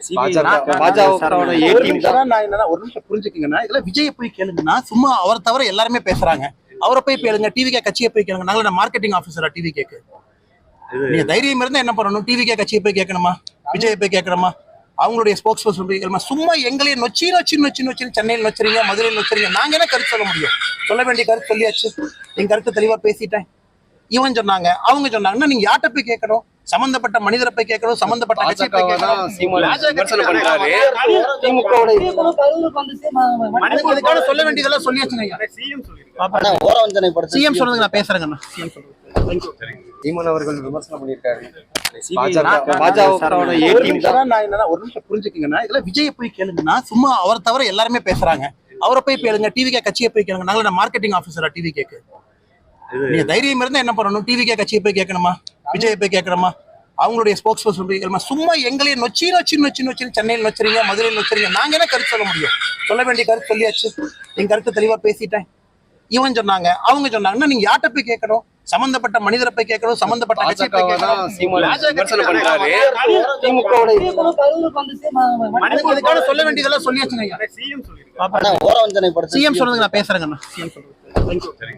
இதெல்லாம் விஜயை போய் கேளுங்கண்ணா. சும்மா அவரை தவிர எல்லாருமே பேசுறாங்க. அவரை போய் கேளுங்க டிவி கே கட்சியை போய் கேளுங்க. நாங்கள மார்க்கெட்டிங் ஆஃபீஸரா டிவி கேக்கு நீங்க தைரியம் இருந்தா என்ன பண்ணணும்? டிவி கே கட்சியை போய் கேட்கணுமா? விஜயை போய் கேட்கணுமா? அவங்களுடைய ஸ்போக்ஸ் பர்சன் போய் கேட்கணுமா? சும்மா எங்களையே நொச்சி நொச்சி நொச்சி நொச்சி சென்னையில் நொச்சுறீங்க மதுரையில் நொச்சுறீங்க. நாங்க என்ன கருத்து சொல்ல முடியும்? சொல்ல வேண்டிய கருத்து சொல்லியாச்சு. என் கருத்து தெளிவா பேசிட்டேன். இவன் சொன்னாங்க அவங்க சொன்னாங்கன்னா நீங்க யார்கிட்ட போய் கேட்கணும்? சம்பந்தப்பட்ட மனிதரை போய் கேட்கணும் சம்பந்தப்பட்ட கட்சியை போய் கேட்கணும். இதுக்கான சொல்ல வேண்டியதெல்லாம் சொல்லியாச்சுங்க சிஎம் சொல்லுங்க நான் சொல்லுங்க சீமான் அவர்கள் விமர்சனம் பண்ணியிருக்காரு. ஒரு டீம் நிமிஷம் நான் என்னன்னா ஒரு நிமிஷம் புரிஞ்சுக்கங்கண்ணா இதெல்லாம் விஜயை போய் கேளுங்கண்ணா சும்மா அவரை தவிர எல்லாருமே பேசுறாங்க. அவரை போய் கேளுங்க டிவி கே கட்சியை போய் கேளுங்க. நாங்கள மார்க்கெட்டிங் ஆஃபீஸரா டிவி கேக்கு நீங்க தைரியம் இருந்தா என்ன பண்ணணும்? டிவி கே கட்சியை போய் கேட்கணுமா? விஜயை போய் கேட்கணுமா அவங்களுடைய ஸ்போக்ஸ் பர்சன் போய் சும்மா எங்களையே நொச்சி நொச்சி நொச்சி நொச்சி சென்னையில் நொச்சுறீங்க மதுரையில் நொச்சுறீங்க. நாங்க என்ன கருத்து சொல்ல முடியும்? சொல்ல வேண்டிய கருத்து சொல்லியாச்சு. என் கருத்து தெளிவா பேசிட்டேன். இவன் சொன்னாங்க அவங்க சொன்னாங்கன்னா நீங்க யார்கிட்ட போய் கேட்கணும்? சம்பந்தப்பட்ட மனிதரை போய் கேட்கணும் சம்பந்தப்பட்ட கட்சியை போய் கேட்கணும். சொல்ல வேண்டியதெல்லாம் சொல்லியாச்சுங்க ஐயா. சிஎம் சொல்லுங்க நான் பேசுறேங்கண்ணா சிஎம் சொல்லுங்க.